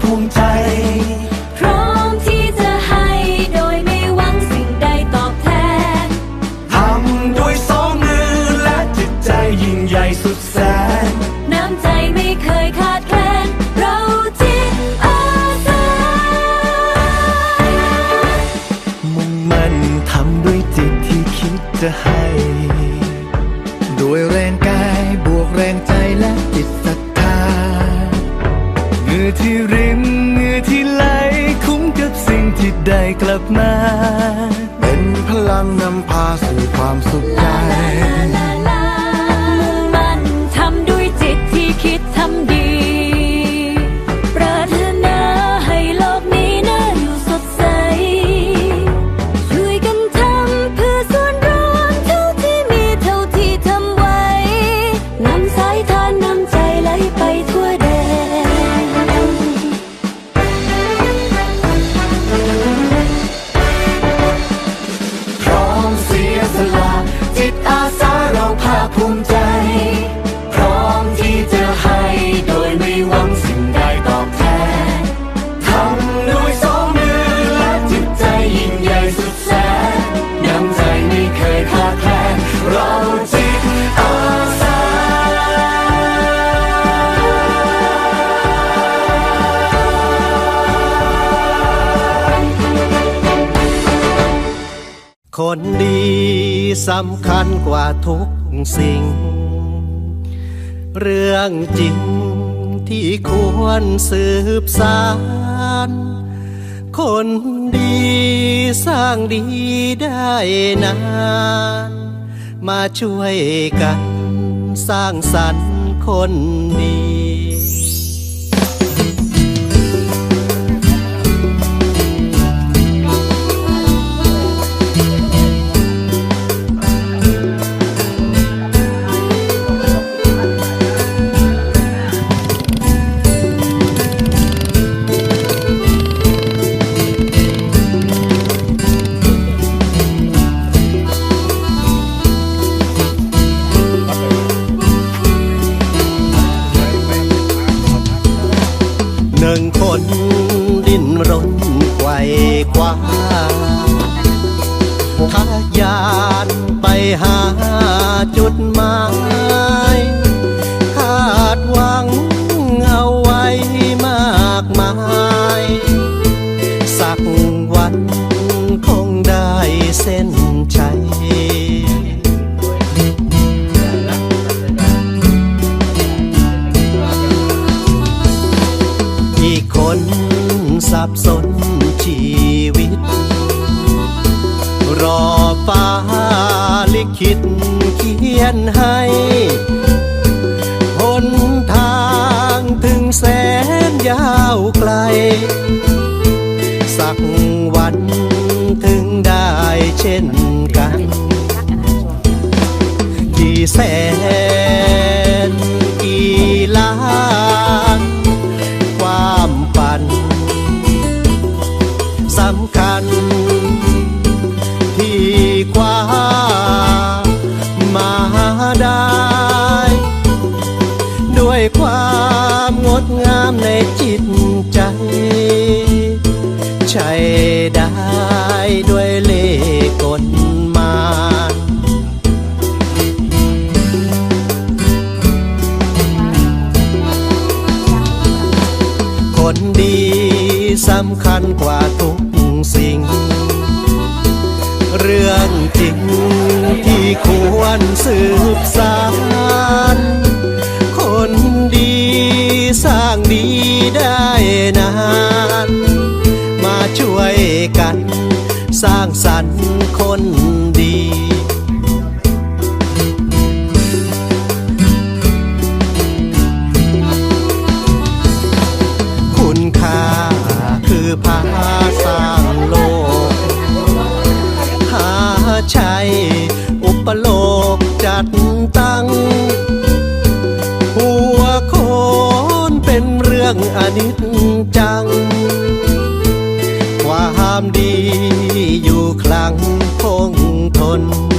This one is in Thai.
ภูมิใจ พร้อมที่จะให้โดยไม่หวังสิ่งใดตอบแทน ทำด้วยสองมือและจิตใจยิ่งใหญ่สุดแสน น้ำใจไม่เคยขาดแคลน เราจิตอาสา มุ่งมั่นทำด้วยจิตที่คิดจะให้ รินเหงื่อที่ไหลคุ้มกับสิ่งที่ได้กลับมา เป็นพลังนำพาสู่ความสุขใจมุ่งมั่นทำด้วยจิตที่คิดทำดี คนดีสำคัญกว่าทุกสิ่ง เรื่องจริงที่ควรสืบสารคนดีสร้างดีได้นาน มาช่วยกันสร้างสรรค์คนดี นึ่งคนดิ้นรนไกวคว้าทะยานไปหาจุดหมายคาดหวังเอาไว้มากมาย สักวันคงได้เส้น นสับสนชีวิต รอฟ้าลิขิตเขียนให้หนทางถึงแสนยาวไกล สักวันถึงได้เช่นกันกี่แสนกี่ล้าน ดีสำคัญกว่าทุกสิ่ง เรื่องจริงที่ควรสืบสานคนดีสร้างดีได้นาน มาช่วยกัน สร้างสรรค์คนดี จัง ความดีอยู่คลังคงทน